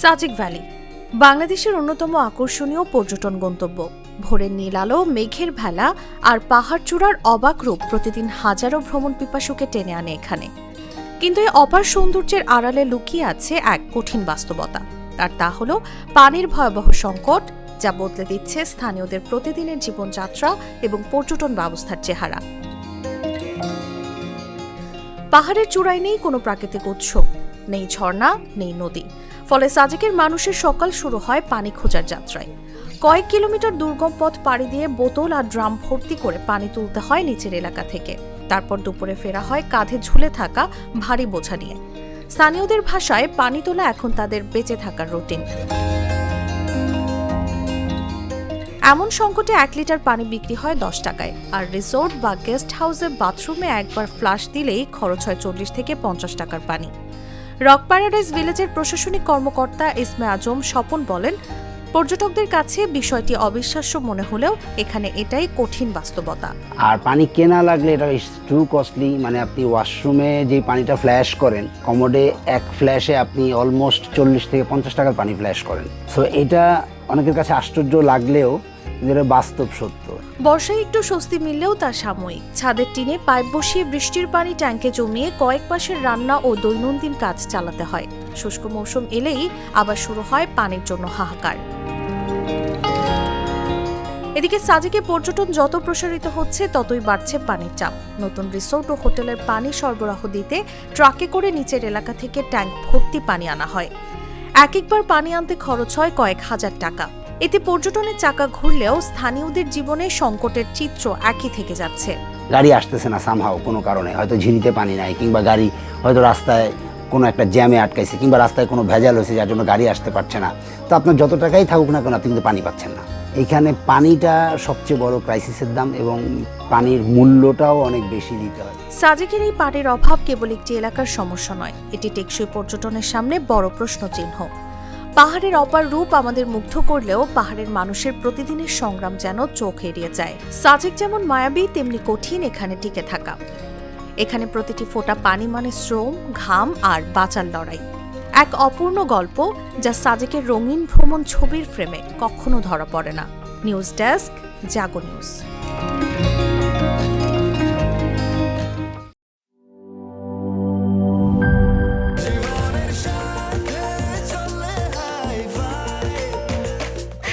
Sajek valley, বাংলাদেশের অন্যতম আকর্ষণীয় পর্যটন গন্তব্য। ভোরের নীল আলো, মেঘের ভেলা আর পাহাড় চূড়ার অবাক রূপ প্রতিদিন হাজারো ভ্রমণ পিপাসুকে টেনে আনে এখানে। কিন্তু এই অপার সৌন্দর্যের আড়ালে লুকিয়ে আছে এক কঠিন বাস্তবতা। আর তা হল পানির ভয়াবহ সংকট, যা বদলে দিচ্ছে স্থানীয়দের প্রতিদিনের জীবনযাত্রা এবং পর্যটন ব্যবস্থার চেহারা। পাহাড়ের চূড়ায় নেই কোনো প্রাকৃতিক উৎস, নেই ঝর্ণা, নেই নদী। ফলে সাজেকের মানুষের সকাল শুরু হয় পানি খোঁজার যাত্রায়। কয়েক কিলোমিটার দুর্গম পথ পাড়ি দিয়ে বোতল আর ড্রাম ভর্তি করে পানি তুলতে হয় নিচের এলাকা থেকে। তারপর দুপুরে ফেরা হয় কাঁধে ঝুলে থাকা ভারী বোঝা নিয়ে। স্থানীয়দের ভাষায় পানি তোলা এখন তাদের বেঁচে থাকার রুটিন। এমন সংকটে এক লিটার পানি বিক্রি হয় দশ টাকায়। আর রিসোর্ট বা গেস্ট হাউসে বাথরুমে একবার ফ্লাশ দিলেই খরচ হয় চল্লিশ থেকে পঞ্চাশ টাকার পানি। রক প্যারাডাইজ ভিলেজের প্রশাসনিক কর্মকর্তা ইসমে আজম স্বপন বলেন, পর্যটকদের কাছে বিষয়টি অবিশ্বাস্য মনে হলেও এখানে এটাই কঠিন বাস্তবতা। আর পানি কেনা লাগলে এটা টু কস্টলি মানে আপনি ওয়াশরুমে যে পানিটা ফ্ল্যাশ করেন কমোডে এক ফ্ল্যাশে আপনি অলমোস্ট চল্লিশ থেকে পঞ্চাশ টাকার পানি ফ্ল্যাশ করেন। সো এটা অনেকের কাছে আশ্চর্য লাগলেও এটা বাস্তব সত্য। বর্ষায় একটু স্বস্তি মিললেও তা সাময়িক। ছাদের টিনে পাইপ বসিয়ে বৃষ্টির পানি ট্যাঙ্কে জমিয়ে কয়েক মাসের রান্না ও দৈনন্দিন কাজ চালাতে হয়। শুষ্ক মৌসুম এলেই আবার শুরু হয় পানির জন্য হাহাকার। এদিকে সাজেকে পর্যটন যত প্রসারিত হচ্ছে, ততই বাড়ছে পানির চাপ। নতুন রিসোর্ট ও হোটেলের পানি সরবরাহ দিতে ট্রাকে করে নিচের এলাকা থেকে ট্যাঙ্ক ভর্তি পানি আনা হয়। এক একবার পানি আনতে খরচ হয় কয়েক হাজার টাকা। এতে পর্যটনের চাকা ঘুরলেও স্থানীয়দের জীবনে সংকটের চিত্র একই থেকে যাচ্ছে। গাড়ি আসতেছে না সামহাও কোনো কারণে। হয়তো ঝিনিতে পানি নাই কিংবা গাড়ি হয়তো রাস্তায় কোনো একটা জ্যামে আটকাইছে কিংবা রাস্তায় কোনো ভেজাল হয়েছে যার জন্য গাড়ি আসতে পারছে না। তো আপনার যত টাকাই থাকুক না কেন আপনি কিন্তু পানি পাচ্ছেন না। এখানে পানিটা সবচেয়ে বড় ক্রাইসিসের দাম এবং পানির মূল্যটাও অনেক বেশি দিতে হয়। সাজেকের এই পানির অভাব কেবল একটি এলাকার সমস্যা নয় এটি টেকসই পর্যটনের সামনে বড় প্রশ্ন চিহ্ন পাহাড়ের অপার রূপ আমাদের মুগ্ধ করলেও পাহাড়ের মানুষের প্রতিদিনের সংগ্রাম যেন চোখ এড়িয়ে যায়। সাজেক যেমন মায়াবী, তেমনি কঠিন এখানে টিকে থাকা। এখানে প্রতিটি ফোঁটা পানি মানে শ্রম, ঘাম আর বাঁচার লড়াই। এক অপূর্ণ গল্প যা সাজেকের রঙিন ভ্রমণ ছবির ফ্রেমে কখনো ধরা পড়ে না। News desk, Jago news.